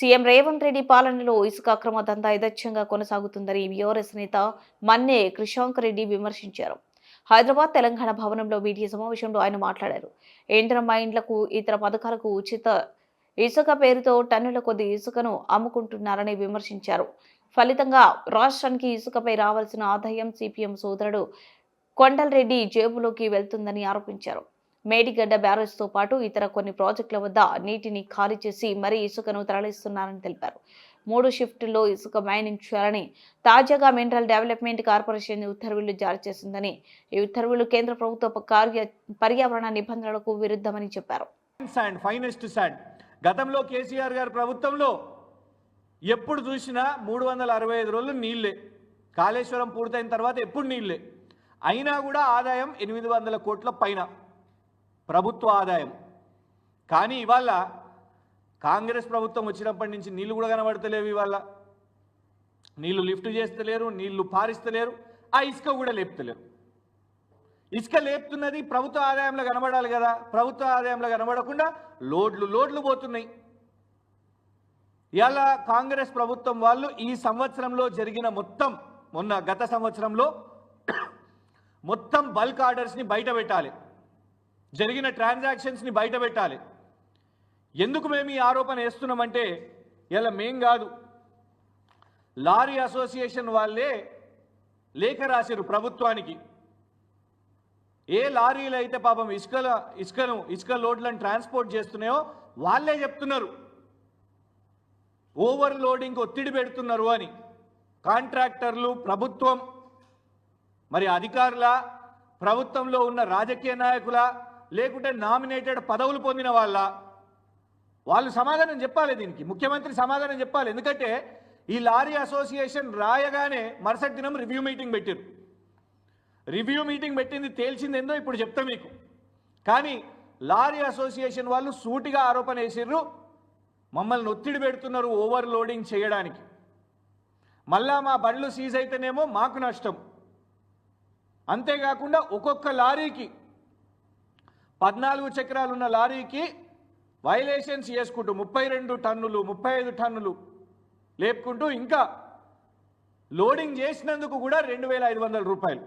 CM Revanth Reddy పాలనలో ఇసుక అక్రమ దందా యథేచ్ఛంగా కొనసాగుతుందని బీఆర్ఎస్ నేత మన్నే కృషాంక్ రెడ్డి విమర్శించారు. హైదరాబాద్ తెలంగాణ భవనంలో మీడియా సమావేశంలో ఆయన మాట్లాడారు. ఇంధన మైండ్లకు ఇతర పథకాలకు ఉచిత ఇసుక పేరుతో టన్నుల కొద్ది ఇసుకను అమ్ముకుంటున్నారని విమర్శించారు. ఫలితంగా రాష్ట్రానికి ఇసుకపై రావాల్సిన ఆదాయం సిపిఎం సోదరుడు కొండలరెడ్డి జేబులోకి వెళ్తుందని ఆరోపించారు. మేడిగడ్డ బ్యారేజ్తో పాటు ఇతర కొన్ని ప్రాజెక్టుల వద్ద నీటిని ఖాళీ చేసి మరీ ఇసుకను తరలిస్తున్నారని తెలిపారు. మూడు షిఫ్టుల్లో ఇసుక మైనింగ్ చేయాలని తాజాగా మినరల్ డెవలప్మెంట్ కార్పొరేషన్ ఉత్తర్వులు జారీ చేసిందని ఈ ఉత్తర్వులు కేంద్ర ప్రభుత్వ కార్య పర్యావరణ నిబంధనలకు విరుద్ధమని చెప్పారు. గతంలో కేసీఆర్ గారి ప్రభుత్వంలో ఎప్పుడు చూసినా మూడు వందల అరవై ఐదు రోజులు నీళ్ళే. కాళేశ్వరం పూర్తయిన తర్వాత ఎప్పుడు నీళ్ళే. అయినా కూడా ఆదాయం ఎనిమిది వందల కోట్ల పైన. ప్రభుత్వ ఆదాయం. కానీ ఇవాళ కాంగ్రెస్ ప్రభుత్వం వచ్చినప్పటి నుంచి నీళ్ళు కూడా కనబడతలేవు ఇవాళ. నీళ్ళు లిఫ్ట్ చేస్తలేరు నీళ్ళు పారిస్తలేరు ఆ ఇసుక కూడా లేపుతలేరు. ఇసుక లేపుతున్నది ప్రభుత్వ ఆదాయంలో కనబడాలి కదా. ప్రభుత్వ ఆదాయంలో కనబడకుండా లోడ్లు లోడ్లు పోతున్నాయి. ఇవాళ కాంగ్రెస్ ప్రభుత్వం వాళ్ళు ఈ సంవత్సరంలో జరిగిన మొత్తం మొన్న గత సంవత్సరంలో మొత్తం బల్క్ ఆర్డర్స్ని బయట పెట్టాలి. జరిగిన ట్రాన్సాక్షన్స్ని బయట పెట్టాలి ఎందుకు మేము ఈ ఆరోపణ వేస్తున్నామంటే ఇలా మేం కాదు. లారీ అసోసియేషన్ వాళ్ళే లేఖ రాశారు ప్రభుత్వానికి. ఏ లారీలు అయితే పాపం ఇసుకల ఇసుకను ఇసుక లోడ్లను ట్రాన్స్పోర్ట్ చేస్తున్నాయో వాళ్ళే చెప్తున్నారు. ఓవర్ లోడింగ్ ఒత్తిడి పెడుతున్నారు అని. కాంట్రాక్టర్లు ప్రభుత్వం మరి అధికారుల ప్రభుత్వంలో ఉన్న రాజకీయ నాయకుల లేకుంటే నామినేటెడ్ పదవులు పొందిన వాళ్ళ వాళ్ళు సమాధానం చెప్పాలి దీనికి. ముఖ్యమంత్రి సమాధానం చెప్పాలి. ఎందుకంటే ఈ లారీ అసోసియేషన్ రాయగానే మరుసటి దినం రివ్యూ మీటింగ్ పెట్టారు. రివ్యూ మీటింగ్ పెట్టింది తేల్చిందేందో ఇప్పుడు చెప్తా మీకు. కానీ లారీ అసోసియేషన్ వాళ్ళు సూటిగా ఆరోపణ వేసిర్రు. మమ్మల్ని ఒత్తిడి పెడుతున్నారు ఓవర్ లోడింగ్ చేయడానికి. మళ్ళా మా బండ్లు సీజ్ అయితేనేమో మాకు నష్టం. అంతేకాకుండా ఒక్కొక్క లారీకి పద్నాలుగు చక్రాలు ఉన్న లారీకి వైలేషన్స్ చేసుకుంటూ ముప్పై రెండు టన్నులు ముప్పై ఐదు టన్నులు లేపుకుంటూ ఇంకా లోడింగ్ చేసినందుకు కూడా రెండు వేల ఐదు వందల రూపాయలు.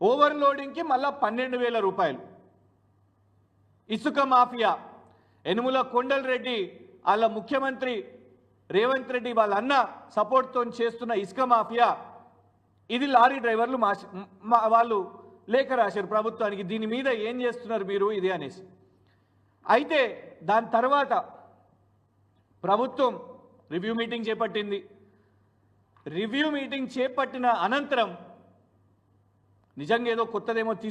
ఓవర్ లోడింగ్కి మళ్ళా పన్నెండు వేల రూపాయలు. ఇసుక మాఫియా ఎనుముల కొండలరెడ్డి వాళ్ళ ముఖ్యమంత్రి రేవంత్ రెడ్డి వాళ్ళ అన్న సపోర్ట్తో చేస్తున్న ఇసుక మాఫియా ఇది లారీ డ్రైవర్లు మా- వాళ్ళు లేఖ రాశారు. ప్రభుత్వానికి దీని మీద ఏం చేస్తున్నారు మీరు? ఇది అనేసి. అయితే దాని తర్వాత ప్రభుత్వం రివ్యూ మీటింగ్ చేపట్టింది. రివ్యూ మీటింగ్ చేపట్టిన అనంతరం నిజంగా ఏదో కొత్తదేమో తీసుకు